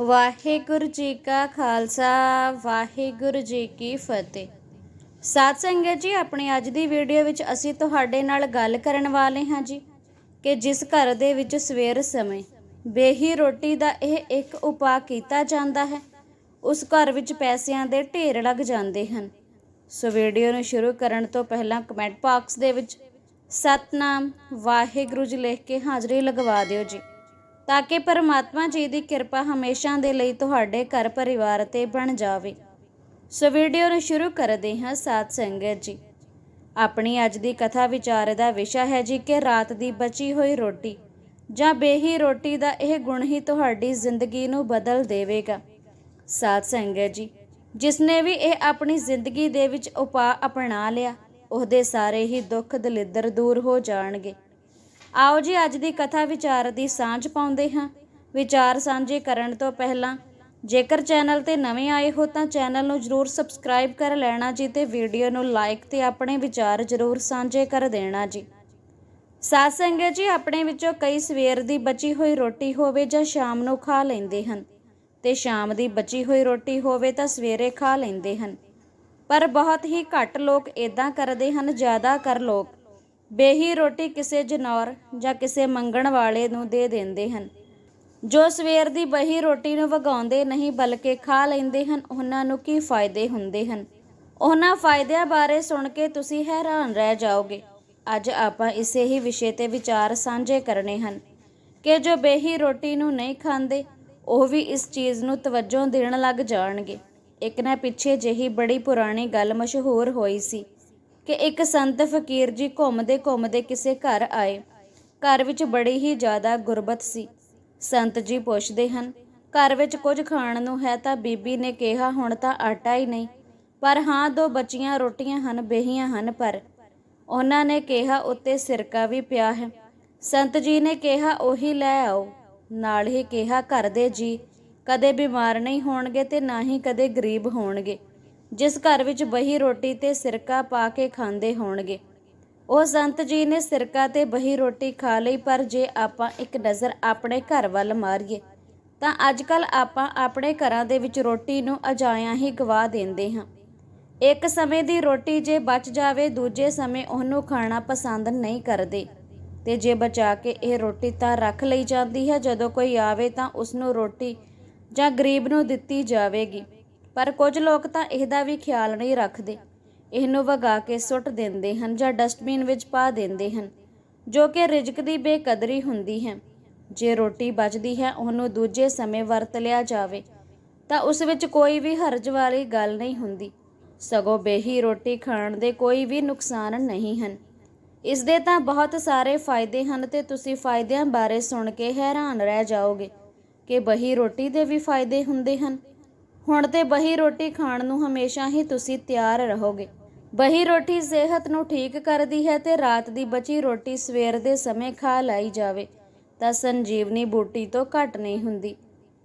ਵਾਹਿਗੁਰੂ ਜੀ ਕਾ ਖਾਲਸਾ, ਵਾਹਿਗੁਰੂ ਜੀ ਕੀ ਫਤਿਹ। ਸਾਧ ਸੰਗਤ ਜੀ, ਆਪਣੀ ਅੱਜ ਦੀ ਵੀਡੀਓ ਵਿੱਚ ਅਸੀਂ ਤੁਹਾਡੇ ਨਾਲ ਗੱਲ ਕਰਨ ਵਾਲੇ ਹਾਂ ਜੀ ਕਿ ਜਿਸ ਘਰ ਦੇ ਵਿੱਚ ਸਵੇਰ ਸਮੇਂ ਬੇਹੀ ਰੋਟੀ ਦਾ ਇਹ ਇੱਕ ਉਪਾਅ ਕੀਤਾ ਜਾਂਦਾ ਹੈ, ਉਸ ਘਰ ਵਿੱਚ ਪੈਸਿਆਂ ਦੇ ਢੇਰ ਲੱਗ ਜਾਂਦੇ ਹਨ। ਸੋ ਵੀਡੀਓ ਨੂੰ ਸ਼ੁਰੂ ਕਰਨ ਤੋਂ ਪਹਿਲਾਂ ਕਮੈਂਟ ਬਾਕਸ ਦੇ ਵਿੱਚ ਸਤਨਾਮ ਵਾਹਿਗੁਰੂ ਜੀ ਲਿਖ ਕੇ ਹਾਜ਼ਰੀ ਲਗਵਾ ਦਿਓ ਜੀ। ਤਾਂ ਕਿ ਪਰਮਾਤਮਾ ਜੀ ਦੀ ਕਿਰਪਾ ਹਮੇਸ਼ਾ ਦੇ ਲਈ ਤੁਹਾਡੇ ਘਰ ਪਰਿਵਾਰ ਤੇ ਬਣ ਜਾਵੇ। ਸੋ ਵੀਡੀਓ ਨੂੰ ਸ਼ੁਰੂ ਕਰਦੇ ਹਾਂ ਸਾਧ ਸੰਗਤ ਜੀ। ਆਪਣੀ ਅੱਜ ਦੀ ਕਥਾ ਵਿਚਾਰ ਦਾ ਵਿਸ਼ਾ ਹੈ ਜੀ ਕਿ ਰਾਤ ਦੀ ਬਚੀ ਹੋਈ ਰੋਟੀ ਜਾਂ ਬੇਹੀ ਰੋਟੀ ਦਾ ਇਹ ਗੁਣ ਹੀ ਤੁਹਾਡੀ ਜ਼ਿੰਦਗੀ ਨੂੰ ਬਦਲ ਦੇਵੇਗਾ। ਸਾਧ ਸੰਗਤ ਜੀ, ਜਿਸਨੇ ਵੀ ਇਹ ਆਪਣੀ ਜ਼ਿੰਦਗੀ ਦੇ ਵਿੱਚ ਉਪਾਅ ਅਪਣਾ ਲਿਆ, ਉਹਦੇ ਸਾਰੇ ਹੀ ਦੁੱਖ ਦਲਿੱਦਰ ਦੂਰ ਹੋ ਜਾਣਗੇ। ਆਓ ਜੀ ਅੱਜ ਦੀ ਕਥਾ ਵਿਚਾਰ ਦੀ ਸਾਂਝ ਪਾਉਂਦੇ ਹਾਂ। ਵਿਚਾਰ ਸਾਂਝੇ ਕਰਨ ਤੋਂ ਪਹਿਲਾਂ ਜੇਕਰ ਚੈਨਲ ਤੇ ਨਵੇਂ ਆਏ ਹੋ ਤਾਂ ਚੈਨਲ ਨੂੰ ਜਰੂਰ ਸਬਸਕ੍ਰਾਈਬ ਕਰ ਲੈਣਾ ਜੀ ਤੇ ਵੀਡੀਓ ਨੂੰ ਲਾਈਕ ਤੇ ਆਪਣੇ ਵਿਚਾਰ ਜਰੂਰ ਸਾਂਝੇ ਕਰ ਦੇਣਾ ਜੀ। ਸਾਧ ਸੰਗਤ ਜੀ, ਆਪਣੇ ਵਿੱਚੋਂ ਕਈ ਸਵੇਰ ਦੀ ਬਚੀ ਹੋਈ ਰੋਟੀ ਹੋਵੇ ਜਾਂ ਸ਼ਾਮ ਨੂੰ ਖਾ ਲੈਂਦੇ ਹਨ। ਤੇ ਸ਼ਾਮ ਦੀ ਬਚੀ ਹੋਈ ਰੋਟੀ ਹੋਵੇ ਤਾਂ ਸਵੇਰੇ ਖਾ ਲੈਂਦੇ ਹਨ। ਪਰ ਬਹੁਤ ਹੀ ਘੱਟ ਲੋਕ ਇਦਾਂ ਕਰਦੇ ਹਨ, ਜ਼ਿਆਦਾ ਕਰ ਲੋਕ। ਬੇਹੀ ਰੋਟੀ ਕਿਸੇ ਜਨੌਰ ਜਾਂ ਕਿਸੇ ਮੰਗਣ ਵਾਲੇ ਨੂੰ ਦੇ ਦਿੰਦੇ ਹਨ। ਜੋ ਸਵੇਰ ਦੀ ਬਹੀ ਰੋਟੀ ਨੂੰ ਵਗਾਉਂਦੇ ਨਹੀਂ ਬਲਕਿ ਖਾ ਲੈਂਦੇ ਹਨ, ਉਹਨਾਂ ਨੂੰ ਕੀ ਫਾਇਦੇ ਹੁੰਦੇ ਹਨ? ਉਹਨਾਂ ਫਾਇਦਿਆਂ ਬਾਰੇ ਸੁਣ ਕੇ ਤੁਸੀਂ ਹੈਰਾਨ ਰਹਿ ਜਾਓਗੇ। ਅੱਜ ਆਪਾਂ ਇਸੇ ਹੀ ਵਿਸ਼ੇ ਤੇ ਵਿਚਾਰ ਸਾਂਝੇ ਕਰਨੇ ਹਨ ਕਿ ਜੋ ਬੇਹੀ ਰੋਟੀ ਨੂੰ ਨਹੀਂ ਖਾਂਦੇ, ਉਹ ਵੀ ਇਸ ਚੀਜ਼ ਨੂੰ ਤਵੱਜੋ ਦੇਣ ਲੱਗ ਜਾਣਗੇ। ਇੱਕ ਨਾ ਪਿੱਛੇ ਜਿਹੀ ਬੜੀ ਪੁਰਾਣੀ ਗੱਲ ਮਸ਼ਹੂਰ ਹੋਈ ਸੀ। ਕਿ ਇੱਕ ਸੰਤ ਫਕੀਰ ਜੀ ਘੁੰਮਦੇ ਘੁੰਮਦੇ ਕਿਸੇ ਘਰ ਆਏ। ਘਰ ਵਿੱਚ ਬੜੀ ਹੀ ਜ਼ਿਆਦਾ ਗੁਰਬਤ ਸੀ। ਸੰਤ ਜੀ ਪੁੱਛਦੇ ਹਨ, ਘਰ ਵਿੱਚ ਕੁਝ ਖਾਣ ਨੂੰ ਹੈ ਤਾਂ ਬੀਬੀ ਨੇ ਕਿਹਾ, ਹੁਣ ਤਾਂ ਆਟਾ ਹੀ ਨਹੀਂ। ਪਰ ਹਾਂ, ਦੋ ਬੱਚੀਆਂ ਰੋਟੀਆਂ ਹਨ, ਬੇਹੀਆਂ ਹਨ, ਪਰ ਉਹਨਾਂ ਨੇ ਕਿਹਾ, ਉੱਤੇ ਸਿਰਕਾ ਵੀ ਪਿਆ ਹੈ। ਸੰਤ ਜੀ ਨੇ ਕਿਹਾ, ਉਹੀ ਲੈ ਆਓ। ਨਾਲ ਹੀ ਕਿਹਾ, ਘਰ ਦੇ ਜੀ, ਕਦੇ ਬਿਮਾਰ ਨਹੀਂ ਹੋਣਗੇ ਤੇ ਨਾ ਹੀ ਕਦੇ ਗਰੀਬ ਹੋਣਗੇ। ਜਿਸ ਘਰ ਵਿੱਚ ਬਹੀ ਰੋਟੀ ਤੇ ਸਿਰਕਾ ਪਾ ਕੇ ਖਾਂਦੇ ਹੋਣਗੇ। ਉਹ ਸੰਤ ਜੀ ਨੇ ਸਿਰਕਾ ਤੇ ਬਹੀ ਰੋਟੀ ਖਾ ਲਈ, ਪਰ ਜੇ ਆਪਾਂ ਇੱਕ ਨਜ਼ਰ ਆਪਣੇ ਘਰ ਵੱਲ ਮਾਰੀਏ, ਤਾਂ ਅੱਜਕੱਲ ਆਪਾਂ ਆਪਣੇ ਘਰਾਂ ਦੇ ਵਿੱਚ ਰੋਟੀ ਨੂੰ ਅਜਾਇਆ ਹੀ ਗਵਾ ਦਿੰਦੇ ਹਾਂ। ਇੱਕ ਸਮੇਂ ਦੀ ਰੋਟੀ ਜੇ ਬਚ ਜਾਵੇ, ਦੂਜੇ ਸਮੇਂ ਉਹਨੂੰ ਖਾਣਾ ਪਸੰਦ ਨਹੀਂ ਕਰਦੇ। ਤੇ ਜੇ ਬਚਾ ਕੇ ਇਹ ਰੋਟੀ ਤਾਂ ਰੱਖ ਲਈ ਜਾਂਦੀ ਹੈ, ਜਦੋਂ ਕੋਈ ਆਵੇ ਤਾਂ ਉਸ ਨੂੰ ਰੋਟੀ ਜਾਂ ਗਰੀਬ ਨੂੰ ਦਿੱਤੀ ਜਾਵੇਗੀ। ਪਰ ਕੁਝ ਲੋਕ ਤਾਂ ਇਹਦਾ ਵੀ ਖਿਆਲ ਨਹੀਂ ਰੱਖਦੇ। ਇਹਨੂੰ ਵਗਾ ਕੇ ਸੁੱਟ ਦਿੰਦੇ ਹਨ ਜਾਂ ਡਸਟਬਿਨ ਵਿੱਚ ਪਾ ਦਿੰਦੇ ਹਨ, ਜੋ ਕਿ ਰਿਜ਼ਕ ਦੀ ਬੇਕਦਰੀ ਹੁੰਦੀ ਹੈ। ਜੇ ਰੋਟੀ ਬਚਦੀ ਹੈ, ਉਹਨੂੰ ਦੂਜੇ ਸਮੇਂ ਵਰਤ ਲਿਆ ਜਾਵੇ, ਤਾਂ ਉਸ ਵਿੱਚ ਕੋਈ ਵੀ ਹਰਜ ਵਾਲੀ ਗੱਲ ਨਹੀਂ ਹੁੰਦੀ। ਸਗੋਂ ਬੇਹੀ ਰੋਟੀ ਖਾਣ ਦੇ ਕੋਈ ਵੀ ਨੁਕਸਾਨ ਨਹੀਂ ਹਨ। ਇਸ ਦੇ ਤਾਂ ਬਹੁਤ ਸਾਰੇ ਫਾਇਦੇ ਹਨ ਤੇ ਤੁਸੀਂ ਫਾਇਦਿਆਂ ਬਾਰੇ ਸੁਣ ਕੇ ਹੈਰਾਨ ਰਹਿ ਜਾਓਗੇ ਕਿ ਬਹੀ ਰੋਟੀ ਦੇ ਵੀ ਫਾਇਦੇ ਹੁੰਦੇ ਹਨ। ਹੁਣ ਤੇ ਬਹੀ ਰੋਟੀ ਖਾਣ ਨੂੰ ਹਮੇਸ਼ਾ ਹੀ ਤੁਸੀਂ ਤਿਆਰ ਰਹੋਗੇ। ਬਹੀ ਰੋਟੀ ਸਿਹਤ ਨੂੰ ਠੀਕ ਕਰਦੀ ਹੈ ਤੇ ਰਾਤ ਦੀ ਬਚੀ ਰੋਟੀ ਸਵੇਰ ਦੇ ਸਮੇਂ ਖਾ ਲਈ ਜਾਵੇ, ਤਾਂ ਸੰਜੀਵਨੀ ਬੂਟੀ ਤੋਂ ਘੱਟ ਨਹੀਂ ਹੁੰਦੀ।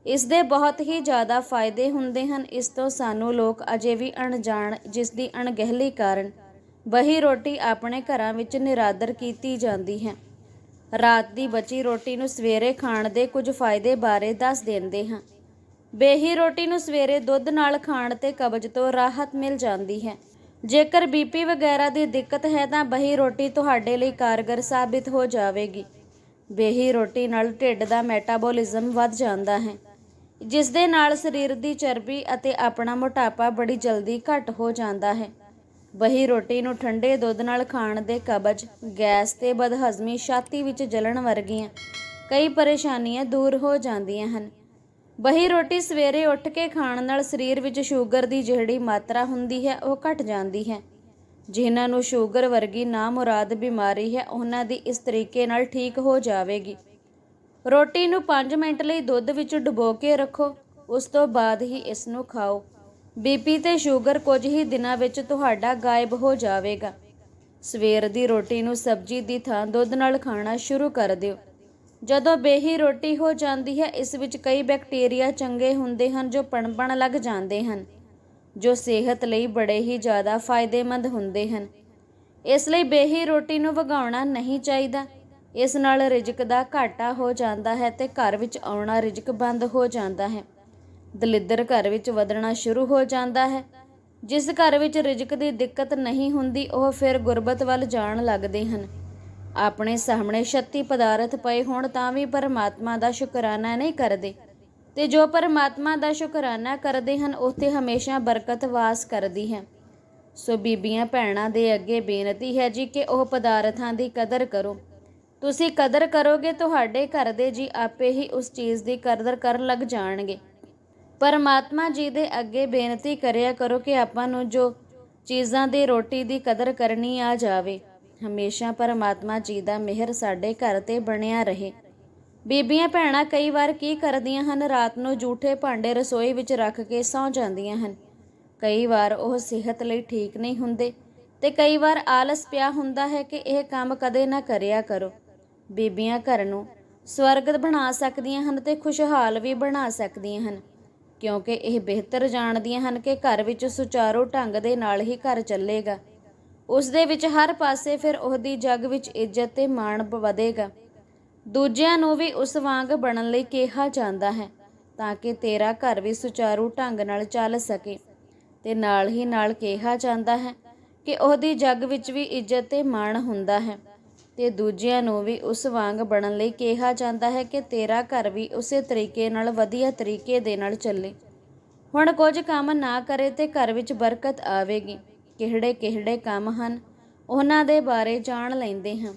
ਇਸ ਦੇ ਬਹੁਤ ਹੀ ਜ਼ਿਆਦਾ ਫਾਇਦੇ ਹੁੰਦੇ ਹਨ। ਇਸ ਤੋਂ ਸਾਨੂੰ ਲੋਕ ਅਜੇ ਵੀ ਅਣਜਾਣ, ਜਿਸ ਦੀ ਅਣਗਹਿਲੀ ਕਾਰਨ ਬਹੀ ਰੋਟੀ ਆਪਣੇ ਘਰਾਂ ਵਿੱਚ ਨਿਰਾਦਰ ਕੀਤੀ ਜਾਂਦੀ ਹੈ। ਰਾਤ ਦੀ ਬਚੀ ਰੋਟੀ ਨੂੰ ਸਵੇਰੇ ਖਾਣ ਦੇ ਕੁਝ ਫਾਇਦੇ ਬਾਰੇ ਦੱਸ ਦਿੰਦੇ ਹਾਂ। ਬੇਹੀ ਰੋਟੀ ਨੂੰ ਸਵੇਰੇ ਦੁੱਧ ਨਾਲ ਖਾਣ ਤੇ ਕਬਜ਼ ਤੋਂ ਰਾਹਤ ਮਿਲ ਜਾਂਦੀ ਹੈ। ਜੇਕਰ ਬੀਪੀ ਵਗੈਰਾ ਦੀ ਦਿੱਕਤ ਹੈ ਤਾਂ ਬਹੀ ਰੋਟੀ ਤੁਹਾਡੇ ਲਈ ਕਾਰਗਰ ਸਾਬਿਤ ਹੋ ਜਾਵੇਗੀ। ਬੇਹੀ ਰੋਟੀ ਨਾਲ ਢਿੱਡ ਦਾ ਮੈਟਾਬੋਲਿਜ਼ਮ ਵੱਧ ਜਾਂਦਾ ਹੈ। ਜਿਸ ਦੇ ਨਾਲ ਸਰੀਰ ਦੀ ਚਰਬੀ ਅਤੇ ਆਪਣਾ ਮੋਟਾਪਾ ਬੜੀ ਜਲਦੀ ਘਟ ਹੋ ਜਾਂਦਾ ਹੈ। ਬਹੀ ਰੋਟੀ ਨੂੰ ਠੰਡੇ ਦੁੱਧ ਨਾਲ ਖਾਣ ਦੇ ਕਬਜ਼ ਗੈਸ ਤੇ ਬਦਹਜ਼ਮੀ ਛਾਤੀ ਵਿੱਚ ਜਲਣ ਵਰਗੀਆਂ ਕਈ ਪਰੇਸ਼ਾਨੀਆਂ ਦੂਰ ਹੋ ਜਾਂਦੀਆਂ ਹਨ। ਬਹੀ ਰੋਟੀ ਸਵੇਰੇ ਉੱਠ ਕੇ ਖਾਣ ਨਾਲ ਸਰੀਰ ਵਿੱਚ ਸ਼ੂਗਰ ਦੀ ਜਿਹੜੀ ਮਾਤਰਾ ਹੁੰਦੀ ਹੈ, ਉਹ ਘਟ ਜਾਂਦੀ ਹੈ। ਜਿਨ੍ਹਾਂ ਨੂੰ ਸ਼ੂਗਰ ਵਰਗੀ ਨਾਮੁਰਾਦ ਬਿਮਾਰੀ ਹੈ, ਉਹਨਾਂ ਦੀ ਇਸ ਤਰੀਕੇ ਨਾਲ ਠੀਕ ਹੋ ਜਾਵੇਗੀ। ਰੋਟੀ ਨੂੰ 5 ਮਿੰਟ ਲਈ ਦੁੱਧ ਵਿੱਚ ਡੁਬੋ ਕੇ ਰੱਖੋ। ਉਸ ਤੋਂ ਬਾਅਦ ਹੀ ਇਸ ਨੂੰ ਖਾਓ। ਬੀਪੀ ਤੇ ਸ਼ੂਗਰ ਕੁਝ ਹੀ ਦਿਨਾਂ ਵਿੱਚ ਤੁਹਾਡਾ ਗਾਇਬ ਹੋ ਜਾਵੇਗਾ। ਸਵੇਰ ਦੀ ਰੋਟੀ ਨੂੰ ਸਬਜ਼ੀ ਦੀ ਥਾਂ ਦੁੱਧ ਨਾਲ ਖਾਣਾ ਸ਼ੁਰੂ ਕਰ ਦਿਓ। ਜਦੋਂ ਬੇਹੀ ਰੋਟੀ ਹੋ ਜਾਂਦੀ ਹੈ, ਇਸ ਵਿੱਚ ਕਈ ਬੈਕਟੀਰੀਆ ਚੰਗੇ ਹੁੰਦੇ ਹਨ ਜੋ ਪਣਪਣ ਲੱਗ ਜਾਂਦੇ ਹਨ, ਜੋ ਸਿਹਤ ਲਈ ਬੜੇ ਹੀ ਜ਼ਿਆਦਾ ਫਾਇਦੇਮੰਦ ਹੁੰਦੇ ਹਨ। ਇਸ ਲਈ ਬੇਹੀ ਰੋਟੀ ਨੂੰ ਵਗਾਉਣਾ ਨਹੀਂ ਚਾਹੀਦਾ। ਇਸ ਨਾਲ ਰਿਜ਼ਕ ਦਾ ਘਾਟਾ ਹੋ ਜਾਂਦਾ ਹੈ ਤੇ ਘਰ ਵਿੱਚ ਆਉਣਾ ਰਿਜ਼ਕ ਬੰਦ ਹੋ ਜਾਂਦਾ ਹੈ। ਦਲਿੱਦਰ ਘਰ ਵਿੱਚ ਵਧਣਾ ਸ਼ੁਰੂ ਹੋ ਜਾਂਦਾ ਹੈ। ਜਿਸ ਘਰ ਵਿੱਚ ਰਿਜ਼ਕ ਦੀ ਦਿੱਕਤ ਨਹੀਂ ਹੁੰਦੀ, ਉਹ ਫਿਰ ਗੁਰਬਤ ਵੱਲ ਜਾਣ ਲੱਗਦੇ ਹਨ। ਆਪਣੇ ਸਾਹਮਣੇ ਸ਼ਕਤੀ ਪਦਾਰਥ ਪਏ ਹੋਣ ਤਾਂ ਵੀ ਪਰਮਾਤਮਾ ਦਾ ਸ਼ੁਕਰਾਨਾ ਨਹੀਂ ਕਰਦੇ। ਤੇ ਜੋ ਪਰਮਾਤਮਾ ਦਾ ਸ਼ੁਕਰਾਨਾ ਕਰਦੇ ਹਨ, ਉੱਥੇ ਹਮੇਸ਼ਾ ਬਰਕਤ ਵਾਸ ਕਰਦੀ ਹੈ। ਸੋ ਬੀਬੀਆਂ ਭੈਣਾਂ ਦੇ ਅੱਗੇ ਬੇਨਤੀ ਹੈ ਜੀ ਕਿ ਉਹ ਪਦਾਰਥਾਂ ਦੀ ਕਦਰ ਕਰੋ। ਤੁਸੀਂ ਕਦਰ ਕਰੋਗੇ, ਤੁਹਾਡੇ ਘਰ ਦੇ ਜੀ ਆਪੇ ਹੀ ਉਸ ਚੀਜ਼ ਦੀ ਕਦਰ ਕਰਨ ਲੱਗ ਜਾਣਗੇ। ਪਰਮਾਤਮਾ ਜੀ ਦੇ ਅੱਗੇ ਬੇਨਤੀ ਕਰਿਆ ਕਰੋ ਕਿ ਆਪਾਂ ਨੂੰ ਜੋ ਚੀਜ਼ਾਂ ਦੀ ਰੋਟੀ ਦੀ ਕਦਰ ਕਰਨੀ ਆ ਜਾਵੇ। ਹਮੇਸ਼ਾ ਪਰਮਾਤਮਾ ਜੀ ਦਾ ਮਿਹਰ ਸਾਡੇ ਘਰ ਤੇ ਬਣਿਆ ਰਹੇ। ਬੀਬੀਆਂ ਭੈਣਾਂ ਕਈ ਵਾਰ ਕੀ ਕਰਦੀਆਂ ਹਨ? ਰਾਤ ਨੂੰ ਝੂਠੇ ਭਾਂਡੇ ਰਸੋਈ ਵਿੱਚ ਰੱਖ ਕੇ ਸੌਂ ਜਾਂਦੀਆਂ ਹਨ। ਕਈ ਵਾਰ ਉਹ ਸਿਹਤ ਲਈ ਠੀਕ ਨਹੀਂ ਹੁੰਦੇ ਤੇ ਕਈ ਵਾਰ ਆਲਸ ਪਿਆ ਹੁੰਦਾ ਹੈ ਕਿ ਇਹ ਕੰਮ ਕਦੇ ਨਾ ਕਰਿਆ ਕਰੋ। ਬੀਬੀਆਂ ਘਰ ਨੂੰ ਸਵਰਗ ਬਣਾ ਸਕਦੀਆਂ ਹਨ ਤੇ ਖੁਸ਼ਹਾਲ ਵੀ ਬਣਾ ਸਕਦੀਆਂ ਹਨ, ਕਿਉਂਕਿ ਇਹ ਬਿਹਤਰ ਜਾਣਦੀਆਂ ਹਨ ਕਿ ਘਰ ਵਿੱਚ ਸੁਚਾਰੂ ਢੰਗ ਦੇ ਨਾਲ ਹੀ ਘਰ ਚੱਲੇਗਾ। ਉਸ ਦੇ ਵਿੱਚ ਹਰ ਪਾਸੇ ਫਿਰ ਉਹਦੀ ਜੱਗ ਵਿੱਚ ਇੱਜ਼ਤ ਤੇ ਮਾਣ ਵਧੇਗਾ। ਦੂਜਿਆਂ ਨੂੰ ਵੀ ਉਸ ਵਾਂਗ ਬਣਨ ਲਈ ਕਿਹਾ ਜਾਂਦਾ ਹੈ ਤਾਂ ਕਿ ਤੇਰਾ ਘਰ ਵੀ ਸੁਚਾਰੂ ਢੰਗ ਨਾਲ ਚੱਲ ਸਕੇ। ਤੇ ਨਾਲ ਹੀ ਨਾਲ ਕਿਹਾ ਜਾਂਦਾ ਹੈ ਕਿ ਉਹਦੀ ਜੱਗ ਵਿੱਚ ਵੀ ਇੱਜ਼ਤ ਤੇ ਮਾਣ ਹੁੰਦਾ ਹੈ। ਤੇ ਦੂਜਿਆਂ ਨੂੰ ਵੀ ਉਸ ਵਾਂਗ ਬਣਨ ਲਈ ਕਿਹਾ ਜਾਂਦਾ ਹੈ ਕਿ ਤੇਰਾ ਘਰ ਵੀ ਉਸੇ ਤਰੀਕੇ ਨਾਲ ਵਧੀਆ ਤਰੀਕੇ ਦੇ ਨਾਲ ਚੱਲੇ। ਹੁਣ ਕੁਝ ਕੰਮ ਨਾ ਕਰੇ ਤੇ ਘਰ ਵਿੱਚ ਬਰਕਤ ਆਵੇਗੀ। ਕਿਹੜੇ ਕਿਹੜੇ ਕੰਮ ਹਨ, ਉਹਨਾਂ ਦੇ ਬਾਰੇ ਜਾਣ ਲੈਂਦੇ ਹਾਂ।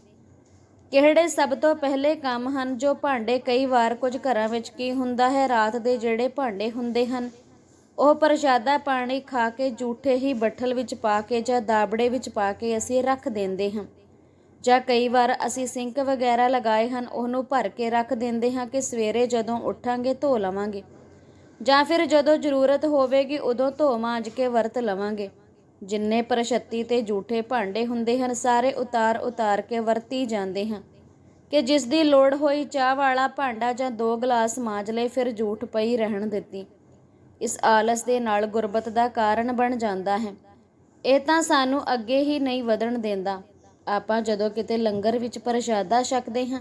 ਕਿਹੜੇ ਸਭ ਤੋਂ ਪਹਿਲੇ ਕੰਮ ਹਨ ਜੋ ਭਾਂਡੇ ਕਈ ਵਾਰ ਕੁਝ ਘਰਾਂ ਵਿੱਚ ਕੀ ਹੁੰਦਾ ਹੈ, ਰਾਤ ਦੇ ਜਿਹੜੇ ਭਾਂਡੇ ਹੁੰਦੇ ਹਨ, ਉਹ ਪ੍ਰਸ਼ਾਦਾ ਪਾਣੀ ਖਾ ਕੇ ਝੂਠੇ ਹੀ ਬੱਠਲ ਵਿੱਚ ਪਾ ਕੇ ਜਾਂ ਦਾਬੜੇ ਵਿੱਚ ਪਾ ਕੇ ਅਸੀਂ ਰੱਖ ਦਿੰਦੇ ਹਾਂ। ਜਾਂ ਕਈ ਵਾਰ ਅਸੀਂ ਸਿੰਕ ਵਗੈਰਾ ਲਗਾਏ ਹਨ, ਉਹਨੂੰ ਭਰ ਕੇ ਰੱਖ ਦਿੰਦੇ ਹਾਂ ਕਿ ਸਵੇਰੇ ਜਦੋਂ ਉੱਠਾਂਗੇ ਧੋ ਲਵਾਂਗੇ। ਜਾਂ ਫਿਰ ਜਦੋਂ ਜ਼ਰੂਰਤ ਹੋਵੇਗੀ ਉਦੋਂ ਧੋ ਮਾਂਜ ਕੇ ਵਰਤ ਲਵਾਂਗੇ। ਜਿੰਨੇ ਪ੍ਰਸ਼ੱਤੀ ਤੇ ਝੂਠੇ ਭਾਂਡੇ ਹੁੰਦੇ ਹਨ, ਸਾਰੇ ਉਤਾਰ ਉਤਾਰ ਕੇ ਵਰਤੀ ਜਾਂਦੇ ਹਨ। ਕਿ ਜਿਸ ਦੀ ਲੋੜ ਹੋਈ ਚਾਹ ਵਾਲਾ ਭਾਂਡਾ ਜਾਂ ਦੋ ਗਲਾਸ ਮਾਂਜ ਲਏ ਫਿਰ ਝੂਠ ਪਈ ਰਹਿਣ ਦਿੱਤੀ। ਇਸ ਆਲਸ ਦੇ ਨਾਲ ਗੁਰਬਤ ਦਾ ਕਾਰਨ ਬਣ ਜਾਂਦਾ ਹੈ। ਇਹ ਤਾਂ ਸਾਨੂੰ ਅੱਗੇ ਹੀ ਨਹੀਂ ਵਧਣ ਦਿੰਦਾ। ਆਪਾਂ ਜਦੋਂ ਕਿਤੇ ਲੰਗਰ ਵਿੱਚ ਪ੍ਰਸ਼ਾਦਾ ਛਕਦੇ ਹਾਂ,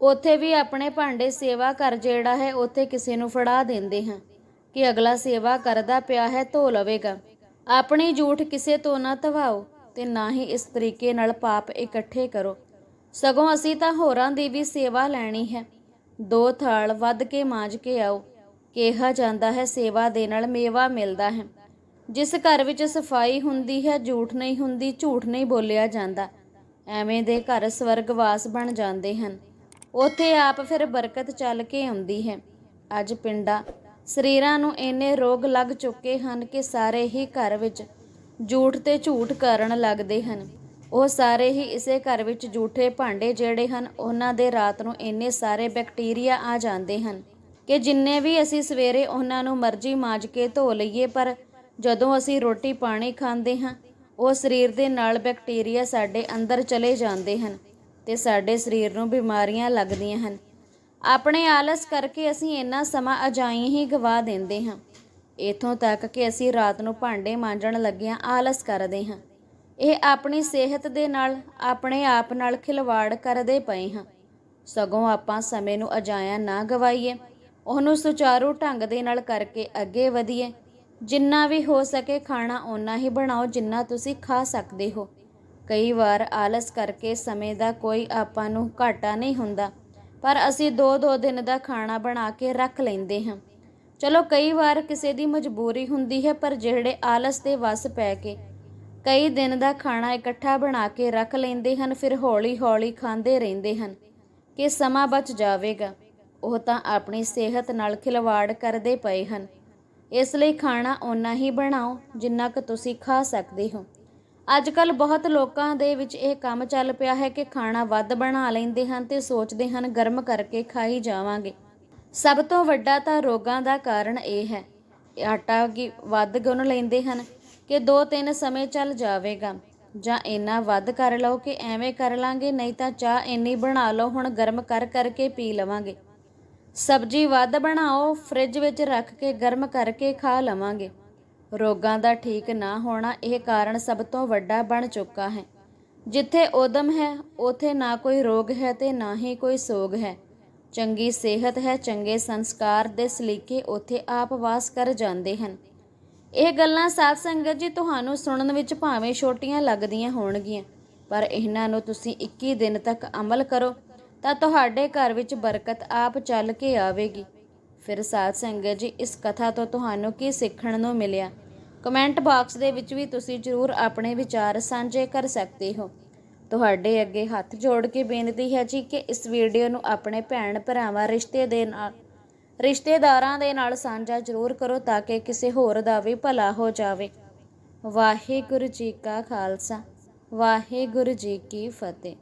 ਉੱਥੇ ਵੀ ਆਪਣੇ ਭਾਂਡੇ ਸੇਵਾ ਕਰ ਜਿਹੜਾ ਹੈ, ਉੱਥੇ ਕਿਸੇ ਨੂੰ ਫੜਾ ਦਿੰਦੇ ਹਾਂ ਕਿ ਅਗਲਾ ਸੇਵਾ ਕਰਦਾ ਪਿਆ ਹੈ, ਧੋ ਲਵੇਗਾ। ਆਪਣੀ ਝੂਠ ਕਿਸੇ ਤੋਂ ਨਾ ਧਵਾਓ ਤੇ ਨਾ ਹੀ ਇਸ ਤਰੀਕੇ ਨਾਲ ਪਾਪ ਇਕੱਠੇ ਕਰੋ। ਸਗੋਂ ਅਸੀਂ ਤਾਂ ਹੋਰਾਂ ਦੀ ਵੀ ਸੇਵਾ ਲੈਣੀ ਹੈ। ਦੋ ਥਾਲ ਵੱਧ ਕੇ ਮਾਂਜ ਕੇ ਆਓ। ਕਿਹਾ ਜਾਂਦਾ ਹੈ, ਸੇਵਾ ਦੇ ਨਾਲ ਮੇਵਾ ਮਿਲਦਾ ਹੈ। ਜਿਸ ਘਰ ਵਿੱਚ ਸਫ਼ਾਈ ਹੁੰਦੀ ਹੈ ਝੂਠ ਨਹੀਂ ਹੁੰਦੀ, ਝੂਠ ਨਹੀਂ ਬੋਲਿਆ ਜਾਂਦਾ। ਐਵੇਂ ਦੇ ਘਰ ਸਵਰਗਵਾਸ ਬਣ ਜਾਂਦੇ ਹਨ। ਉੱਥੇ ਆਪ ਫਿਰ ਬਰਕਤ ਚੱਲ ਕੇ ਆਉਂਦੀ ਹੈ। ਅੱਜ ਪਿੰਡਾਂ ਸਰੀਰਾਂ ਨੂੰ ਇੰਨੇ ਰੋਗ ਲੱਗ ਚੁੱਕੇ ਹਨ ਕਿ ਸਾਰੇ ਹੀ ਘਰ ਵਿੱਚ ਝੂਠ ਤੇ ਝੂਠ ਕਰਨ ਲੱਗਦੇ ਹਨ। ਉਹ ਸਾਰੇ ਹੀ ਇਸੇ ਘਰ ਵਿੱਚ ਝੂਠੇ ਭਾਂਡੇ ਜਿਹੜੇ ਹਨ, ਉਹਨਾਂ ਦੇ ਰਾਤ ਨੂੰ ਇੰਨੇ ਸਾਰੇ ਬੈਕਟੀਰੀਆ ਆ ਜਾਂਦੇ ਹਨ ਕਿ ਜਿੰਨੇ ਵੀ ਅਸੀਂ ਸਵੇਰੇ ਉਹਨਾਂ ਨੂੰ ਮਰਜ਼ੀ ਮਾਂਜ ਕੇ ਧੋ ਲਈਏ, ਪਰ ਜਦੋਂ ਅਸੀਂ ਰੋਟੀ ਪਾਣੀ ਖਾਂਦੇ ਹਾਂ, ਉਹ ਸਰੀਰ ਦੇ ਨਾਲ ਬੈਕਟੀਰੀਆ ਸਾਡੇ ਅੰਦਰ ਚਲੇ ਜਾਂਦੇ ਹਨ ਤੇ ਸਾਡੇ ਸਰੀਰ ਨੂੰ ਬਿਮਾਰੀਆਂ ਲੱਗਦੀਆਂ ਹਨ। ਆਪਣੇ ਆਲਸ ਕਰਕੇ ਅਸੀਂ ਇੰਨਾ ਸਮਾਂ ਅਜਾਈ ਹੀ ਗਵਾ ਦਿੰਦੇ ਹਾਂ। ਇਥੋਂ ਤੱਕ ਕਿ ਅਸੀਂ ਰਾਤ ਨੂੰ ਭਾਂਡੇ ਮਾਂਜਣ ਲੱਗਿਆਂ ਆਲਸ ਕਰਦੇ ਹਾਂ। ਇਹ ਆਪਣੀ ਸਿਹਤ ਦੇ ਨਾਲ, ਆਪਣੇ ਆਪ ਨਾਲ ਖਿਲਵਾੜ ਕਰਦੇ ਪਏ ਹਾਂ। ਸਗੋਂ ਆਪਾਂ ਸਮੇਂ ਨੂੰ ਅਜਾਇਆ ਨਾ ਗਵਾਈਏ। ਉਹਨੂੰ ਸੁਚਾਰੂ ਢੰਗ ਦੇ ਨਾਲ ਕਰਕੇ ਅੱਗੇ ਵਧੀਏ। ਜਿੰਨਾ ਵੀ ਹੋ ਸਕੇ ਖਾਣਾ ਓਨਾ ਹੀ ਬਣਾਓ ਜਿੰਨਾ ਤੁਸੀਂ ਖਾ ਸਕਦੇ ਹੋ। ਕਈ ਵਾਰ ਆਲਸ ਕਰਕੇ ਸਮੇਂ ਦਾ ਕੋਈ ਆਪਾਂ ਨੂੰ ਘਾਟਾ ਨਹੀਂ ਹੁੰਦਾ। ਪਰ ਅਸੀਂ ਦੋ ਦੋ ਦਿਨ ਦਾ ਖਾਣਾ ਬਣਾ ਕੇ ਰੱਖ ਲੈਂਦੇ ਹਾਂ। ਚਲੋ ਕਈ ਵਾਰ ਕਿਸੇ ਦੀ ਮਜਬੂਰੀ ਹੁੰਦੀ ਹੈ, ਪਰ ਜਿਹੜੇ ਆਲਸ ਦੇ ਵਸ ਪੈ ਕੇ ਕਈ ਦਿਨ ਦਾ ਖਾਣਾ ਇਕੱਠਾ ਬਣਾ ਕੇ ਰੱਖ ਲੈਂਦੇ ਹਨ, ਫਿਰ ਹੌਲੀ-ਹੌਲੀ ਖਾਂਦੇ ਰਹਿੰਦੇ ਹਨ ਕਿ ਸਮਾਂ ਬਚ ਜਾਵੇਗਾ। ਉਹ ਤਾਂ ਆਪਣੀ ਸਿਹਤ ਨਾਲ ਖਿਲਵਾੜ ਕਰਦੇ ਪਏ ਹਨ। ਇਸ ਲਈ ਖਾਣਾ ਓਨਾ ਹੀ ਬਣਾਓ ਜਿੰਨਾ ਕੁ ਤੁਸੀਂ ਖਾ ਸਕਦੇ ਹੋ। ਅੱਜ ਕੱਲ ਬਹੁਤ ਲੋਕਾਂ ਦੇ ਵਿੱਚ ਇਹ ਕੰਮ ਚੱਲ ਪਿਆ ਹੈ ਕਿ ਖਾਣਾ ਵੱਧ ਬਣਾ ਲੈਂਦੇ ਹਨ ਤੇ ਸੋਚਦੇ ਹਨ, ਗਰਮ ਕਰਕੇ ਖਾਈ ਜਾਵਾਂਗੇ। ਸਭ ਤੋਂ ਵੱਡਾ ਤਾਂ ਰੋਗਾਂ ਦਾ ਕਾਰਨ ਇਹ ਹੈ। ਆਟਾ ਕੀ ਵੱਧ ਗੁੰਨ ਲੈਂਦੇ ਹਨ ਕਿ ਦੋ ਤਿੰਨ ਸਮੇਂ ਚੱਲ ਜਾਵੇਗਾ। ਜਾਂ ਇੰਨਾ ਵੱਧ ਕਰ ਲਓ ਕਿ ਐਵੇਂ ਕਰ ਲਾਂਗੇ, ਨਹੀਂ ਤਾਂ ਚਾਹ ਇੰਨੀ ਬਣਾ ਲਓ, ਹੁਣ ਗਰਮ ਕਰ ਕਰਕੇ ਪੀ ਲਵਾਂਗੇ। ਸਬਜ਼ੀ ਵੱਧ ਬਣਾਓ, ਫ੍ਰਿਜ ਵਿੱਚ ਰੱਖ ਕੇ ਗਰਮ ਕਰਕੇ ਖਾ ਲਵਾਂਗੇ। ਰੋਗਾਂ ਦਾ ਠੀਕ ਨਾ ਹੋਣਾ ਇਹ ਕਾਰਨ ਸਭ ਤੋਂ ਵੱਡਾ ਬਣ ਚੁੱਕਾ ਹੈ। ਜਿੱਥੇ ਉਦਮ ਹੈ, ਉਥੇ ਨਾ ਕੋਈ ਰੋਗ ਹੈ ਤੇ ਨਾ ਹੀ ਕੋਈ ਸੋਗ ਹੈ। ਚੰਗੀ ਸਿਹਤ ਹੈ, ਚੰਗੇ ਸੰਸਕਾਰ ਦੇ ਸਲੀਕੇ ਉੱਥੇ ਆਪ ਵਾਸ ਕਰ ਜਾਂਦੇ ਹਨ। ਇਹ ਗੱਲਾਂ ਸਾਧ ਸੰਗਤ ਜੀ ਤੁਹਾਨੂੰ ਸੁਣਨ ਵਿੱਚ ਭਾਵੇਂ ਛੋਟੀਆਂ ਲੱਗਦੀਆਂ ਹੋਣਗੀਆਂ, ਪਰ ਇਹਨਾਂ ਨੂੰ ਤੁਸੀਂ 21 ਦਿਨ ਤੱਕ ਅਮਲ ਕਰੋ, ਤਾਂ ਤੁਹਾਡੇ ਘਰ ਵਿੱਚ ਬਰਕਤ ਆਪ ਚੱਲ ਕੇ ਆਵੇਗੀ। ਫਿਰ ਸਾਧ ਸੰਗਤ ਜੀ, ਇਸ ਕਥਾ ਤੋਂ ਤੁਹਾਨੂੰ ਕੀ ਸਿੱਖਣ ਨੂੰ ਮਿਲਿਆ? ਕਮੈਂਟ ਬਾਕਸ ਦੇ ਵਿੱਚ ਵੀ ਤੁਸੀਂ ਜ਼ਰੂਰ ਆਪਣੇ ਵਿਚਾਰ ਸਾਂਝੇ ਕਰ ਸਕਦੇ ਹੋ। ਤੁਹਾਡੇ ਅੱਗੇ ਹੱਥ ਜੋੜ ਕੇ ਬੇਨਤੀ ਹੈ ਜੀ ਕਿ ਇਸ ਵੀਡੀਓ ਨੂੰ ਆਪਣੇ ਭੈਣ ਭਰਾਵਾਂ, ਰਿਸ਼ਤੇ ਦੇ ਨਾਲ, ਰਿਸ਼ਤੇਦਾਰਾਂ ਦੇ ਨਾਲ ਸਾਂਝਾ ਜ਼ਰੂਰ ਕਰੋ ਤਾਂ ਕਿ ਕਿਸੇ ਹੋਰ ਦਾ ਵੀ ਭਲਾ ਹੋ ਜਾਵੇ। ਵਾਹਿਗੁਰੂ ਜੀ ਕਾ ਖਾਲਸਾ, ਵਾਹਿਗੁਰੂ ਜੀ ਕੀ ਫਤਿਹ।